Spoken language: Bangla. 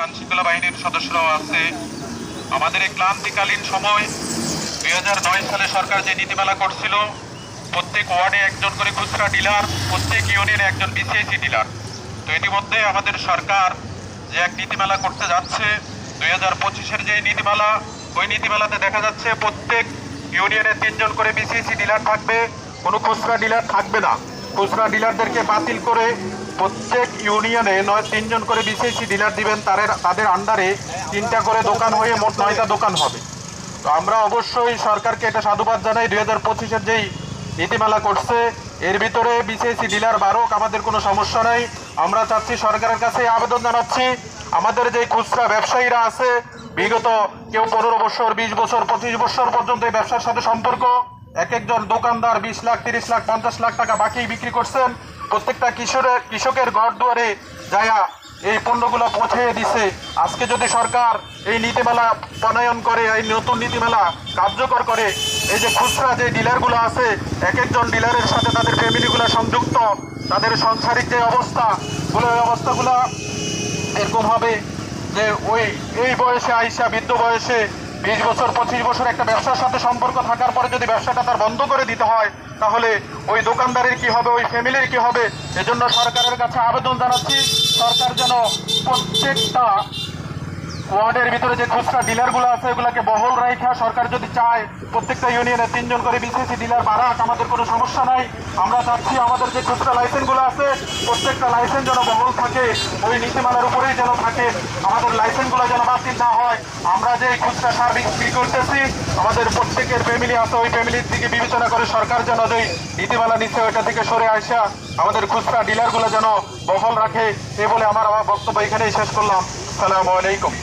আইন শৃঙ্খলা বাহিনীর সদস্যরাও আছে আমাদের এই ক্লান্তিকালীন সময় দুই হাজার নয় সালে সরকার যে নীতিমালা করছিল, প্রত্যেক ওয়ার্ডে একজন করে খুচরা ডিলার, প্রত্যেক ইউনিয়নে একজন বিসিআইসি ডিলার। তো ইতিমধ্যে আমাদের সরকার যে এক নীতিমালা করতে যাচ্ছে, দুই হাজার পঁচিশের যে নীতিমালা, ওই নীতিমালাতে দেখা যাচ্ছে প্রত্যেক ইউনিয়নে তিনজন করে বিসিএসি ডিলার থাকবে, কোনো খুচরা ডিলার থাকবে না। খুচরা ডিলারদেরকে বাতিল করে প্রত্যেক ইউনিয়নে নয়, তিনজন করে বিসিএসি ডিলার দিবেন, তাদের তাদের আন্ডারে তিনটা করে দোকান হয়ে মোট নয়টা দোকান হবে। তো আমরা অবশ্যই সরকারকে এটা সাধুবাদ জানাই, দুই হাজার পঁচিশের যেই নীতিমালা করছে, এর ভিতরে বিসিএসি ডিলার বারোক আমাদের কোনো সমস্যা নাই। আমরা চাচ্ছি সরকারের কাছে আবেদন জানাচ্ছি, আমাদের যে খুচরা ব্যবসায়ীরা আছে, বিগত কেউ পনেরো বছর, বিশ বছর, পঁচিশ বছর পর্যন্ত এই ব্যবসার সাথে সম্পর্ক এক একজন দোকানদার বিশ লাখ, তিরিশ লাখ, পঞ্চাশ লাখ টাকা বাকি বিক্রি করছেন। প্রত্যেকটা কিশোরের, কৃষকের ঘর দুয়ারে যায়া এই পণ্যগুলো পৌঁছে দিছে। আজকে যদি সরকার এই নীতিমালা প্রণয়ন করে, এই নতুন নীতিমালা কার্যকর করে, এই যে খুচরা যে ডিলারগুলো আছে, এক একজন ডিলারের সাথে তাদের ফ্যামিলিগুলো সংযুক্ত, তাদের সাংসারিক যে অবস্থা, গুলো অবস্থাগুলো এরকম হবে যে ওই, এই বয়সে আইসা বৃদ্ধ বয়সে বিশ বছর, পঁচিশ বছর একটা ব্যবসার সাথে সম্পর্ক থাকার পরে যদি ব্যবসাটা তার বন্ধ করে দিতে হয়, তাহলে ওই দোকানদারের কি হবে, ওই ফ্যামিলির কি হবে? এজন্য সরকারের কাছে আবেদন জানাচ্ছি, সরকার যেন প্রত্যেকটা ওয়ার্ডের ভিতরে যে খুচরা ডিলারগুলো আছে এগুলোকে বহল রাখা সরকার যদি চায়, প্রত্যেকটা ইউনিয়নে তিনজন করে বিসিসি ডিলার বাড়াক আমাদের কোনো সমস্যা নাই। আমরা চাচ্ছি আমাদের যে খুচরা লাইসেন্সগুলো আছে, প্রত্যেকটা লাইসেন্স যেন বহল থাকে, ওই নীতিমালার উপরেই যেন থাকে, আমাদের লাইসেন্সগুলো যেন বাতিল না হয়। আমরা যে খুচরা সার বিক্রি করতেছি, আমাদের প্রত্যেকের ফ্যামিলি আছে, ওই ফ্যামিলির দিকে বিবেচনা করে সরকার যেন যেই নীতিমালা নিচ্ছে ওইটা থেকে সরে আসা আমাদের খুচরা ডিলারগুলো যেন বহল রাখে, এ বলে আমার আমার বক্তব্য এখানেই শেষ করলাম। সালামু আলাইকুম।